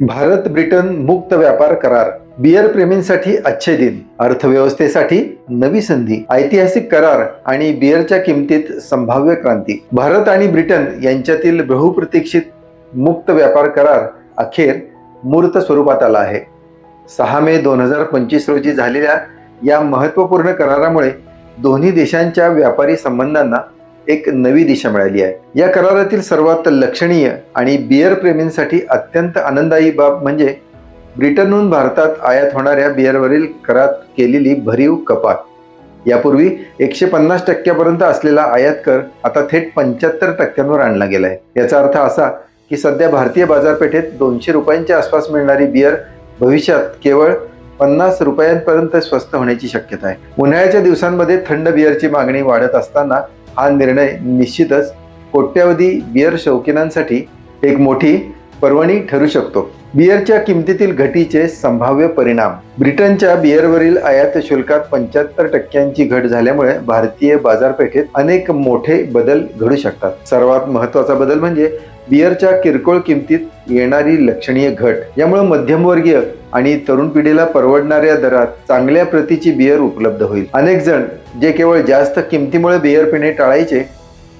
Bharat Britain मुक्त व्यापार करार. बियर प्रेमींसाठी अच्छे दिन. अर्थव्यवस्थेसाठी नवी संधी. ऐतिहासिक करार आणि बियरच्या किमतीत संभाव्य क्रांती. भारत आणि ब्रिटन यांच्यातील बहुप्रतीक्षित मुक्त व्यापार करार अखेर मूर्त स्वरूपात आला आहे. सहा मे दोन हजार पंचवीस रोजी झालेल्या या महत्त्वपूर्ण करारामुळे दोन्ही देशांच्या व्यापारी संबंधांना एक नवी दिशा मिळाली आहे. या करारातील सर्वात लक्षणीय आणि बियर प्रेमींसाठी अत्यंत आनंददायी बाब म्हणजे ब्रिटनहून भारतात आयात होणाऱ्या बियरवरील करात केलेली भरीव कपात. यापूर्वी एकशे पन्नास टक्क्यापर्यंत असलेला आयात कर आता थेट पंच्याहत्तर टक्क्यांवर आणला गेला आहे याचा अर्थ असा की सध्या भारतीय बाजारपेठेत दोनशे रुपयांच्या आसपास मिळणारी बियर भविष्यात केवळ पन्नास रुपयांपर्यंत स्वस्त होण्याची शक्यता आहे. उन्हाळ्याच्या दिवसांमध्ये थंड बियरची मागणी वाढत असताना हा निर्णय निश्चितच कोट्यावधी बियर शौकीनांसाठी एक मोठी पर्वणी ठरू शकतो. बियरच्या किमतीतील घटीचे संभाव्य परिणाम. ब्रिटनच्या बियरवरील आयात शुल्कात पंच्याहत्तर टक्क्यांची घट झाल्यामुळे भारतीय बाजारपेठेत अनेक मोठे बदल घडू शकतात. सर्वात महत्त्वाचा बदल म्हणजे बियरच्या किरकोळ किमतीत येणारी लक्षणीय घट. यामुळे मध्यमवर्गीय आणि तरुण पिढीला परवडणाऱ्या दरात चांगल्या प्रतीची बियर उपलब्ध होईल. अनेक जण जे केवळ जास्त किमतीमुळे बियर पिणे टाळायचे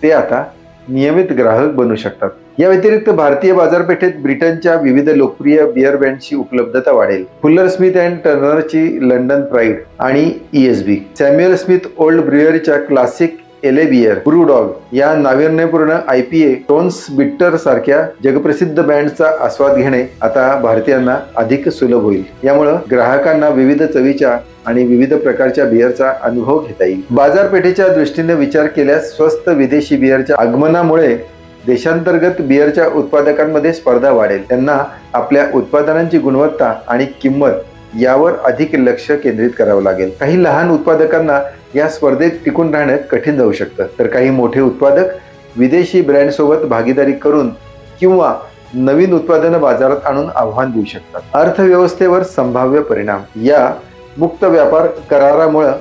ते आता नियमित ग्राहक बनू शकतात. या व्यतिरिक्त भारतीय बाजारपेठेत ब्रिटनच्या विविध लोकप्रिय बियर ब्रँडची उपलब्धता वाढेल. फुल्लर स्मिथ अँड टर्नरची लंडन प्राईड आणि E S B. Samuel Smith Old ब्रुअरीच्या classic ale beer BrewDog या नाविन्यपूर्ण I P A tones bitter सारख्या जगप्रसिद्ध बँडचा आस्वाद घेणे आता भारतीयांना अधिक सुलभ होईल. यामुळं ग्राहकांना विविध चवीच्या आणि विविध प्रकारच्या बियरचा अनुभव घेता येईल. बाजारपेठेच्या दृष्टीने विचार केल्यास स्वस्त विदेशी बियरच्या आगमनामुळे देशांतर्गत बियरच्या उत्पादकांमध्ये स्पर्धा वाढेल. त्यांना आपल्या उत्पादनांची गुणवत्ता आणि किंमत यावर अधिक लक्ष केंद्रित करावं लागेल. काही लहान उत्पादकांना या स्पर्धेत टिकून राहणं कठीण जाऊ शकतं. तर काही मोठे उत्पादक विदेशी ब्रँडसोबत भागीदारी करून किंवा नवीन उत्पादनं बाजारात आणून आव्हान देऊ शकतात. अर्थव्यवस्थेवर संभाव्य परिणाम. या मुक्त व्यापार करारामुळं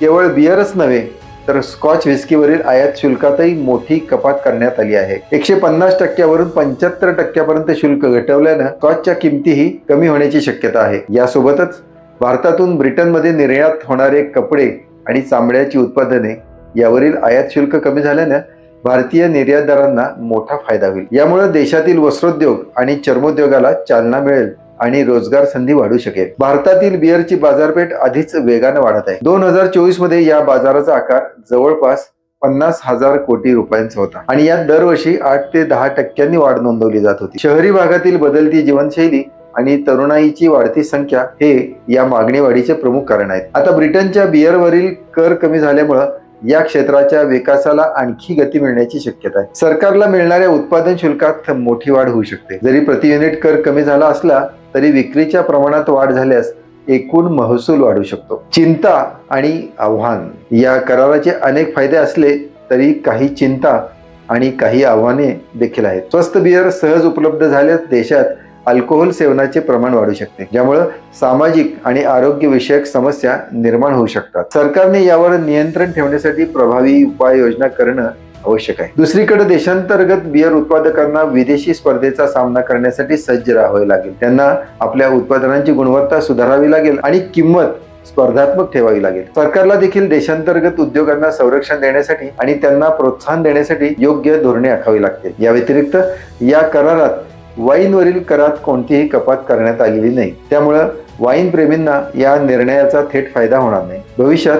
केवळ बियरच नव्हे तर स्कॉच विस्कीवरील आयात शुल्कातही मोठी कपात करण्यात आली आहे. एकशे पन्नास टक्क्यावरून पंच्याहत्तर टक्क्यापर्यंत शुल्क घटवल्यानं स्कॉचच्या किमतीही कमी होण्याची शक्यता आहे. यासोबतच भारतातून ब्रिटनमध्ये निर्यात होणारे कपडे आणि चामड्याची उत्पादने यावरील आयात शुल्क कमी झाल्यानं भारतीय निर्यातदारांना मोठा फायदा होईल. यामुळे देशातील वस्त्रोद्योग आणि चर्मोद्योगाला चालना मिळेल. आणि रोजगार संधी वाढू शकेल. भारतातील बियरची बाजारपेठ आधीच वेगानं वाढत आहे. दोन हजार चोवीसमध्ये या बाजाराचा आकार जवळपास पन्नास हजार कोटी रुपयांचा होता. आणि यात दरवर्षी आठ ते दहा टक्क्यांनी वाढ नोंदवली जात होती. शहरी भागातील बदलती जीवनशैली आणि तरुणाईची वाढती संख्या हे या मागणी वाढीचे प्रमुख कारण आहेत. आता ब्रिटनच्या बियरवरील कर कमी झाल्यामुळं या क्षेत्राच्या विकासाला आणखी गती मिळण्याची शक्यता आहे. सरकारला मिळणाऱ्या उत्पादन शुल्कात मोठी वाढ होऊ शकते. जरी प्रति युनिट कर कमी झाला असला तरी विक्रीच्या प्रमाणात वाढ झाल्यास एकूण महसूल वाढू शकतो. चिंता आणि आव्हान या कराराचे अनेक फायदे असले तरी काही चिंता आणि काही आव्हाने देखील आहेत. स्वस्त बियर सहज उपलब्ध झाल्यास देशात अल्कोहोल सेवनाचे प्रमाण वाढू शकते ज्यामुळे सामाजिक आणि आरोग्य विषयक समस्या निर्माण होऊ शकतात. सरकारने यावर नियंत्रण ठेवण्यासाठी प्रभावी उपाययोजना करणं आवश्यक आहे. दुसरीकडे देशांतर्गत बियर उत्पादकांना विदेशी स्पर्धेचा सामना करण्यासाठी सज्ज राहावे लागेल. त्यांना आपल्या उत्पादनांची गुणवत्ता सुधारावी लागेल आणि किंमत स्पर्धात्मक ठेवावी लागेल. सरकारला देखील देशांतर्गत उद्योगांना संरक्षण देण्यासाठी आणि त्यांना प्रोत्साहन देण्यासाठी योग्य धोरणे आखावी लागतील या व्यतिरिक्त या करारात वाईनवरील करात कोणतीही कपात करण्यात आलेली नाही. त्यामुळं वाईन प्रेमींना या निर्णयाचा थेट फायदा होणार नाही. भविष्यात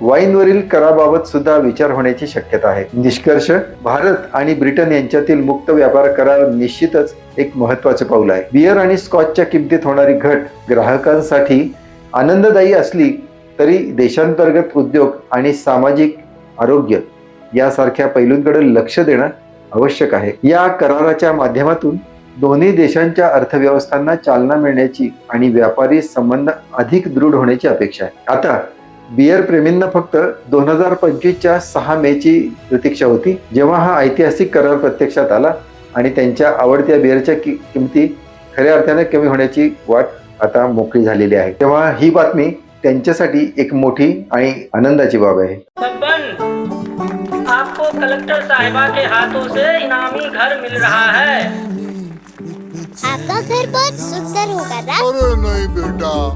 वाईनवरील कराबाबत सुद्धा विचार होण्याची शक्यता आहे. निष्कर्ष भारत आणि ब्रिटन यांच्यातील मुक्त व्यापार करार निश्चितच एक महत्त्वाचे पाऊल आहे. बियर आणि स्कॉचच्या किमतीत होणारी घट ग्राहकांसाठी आनंददायी असली तरी देशांतर्गत उद्योग आणि सामाजिक आरोग्य यासारख्या पैलूंकडे लक्ष देणं आवश्यक आहे. या कराराच्या माध्यमातून दोन्ही देशांच्या अर्थव्यवस्थांना चालना मिळण्याची आणि व्यापारी संबंध अधिक दृढ होण्याची अपेक्षा आहे. आता बियर प्रेमींना फक्त दोन हजार पंचवीसच्या सहा मेची प्रतीक्षा होती जेव्हा हा ऐतिहासिक करार प्रत्यक्षात आला आणि त्यांच्या आवडत्या बिअरच्या कि किमती खऱ्या अर्थाने कमी होण्याची वाट आता मोकळी झालेली आहे. तेव्हा ही बातमी त्यांच्यासाठी एक मोठी आणि आनंदाची बाब आहे. आपको कलेक्टर साहिबा के हाथों से इनामी घर मिल रहा है। आपका घर बहुत सुंदर होगा ना अरे नहीं बेटा।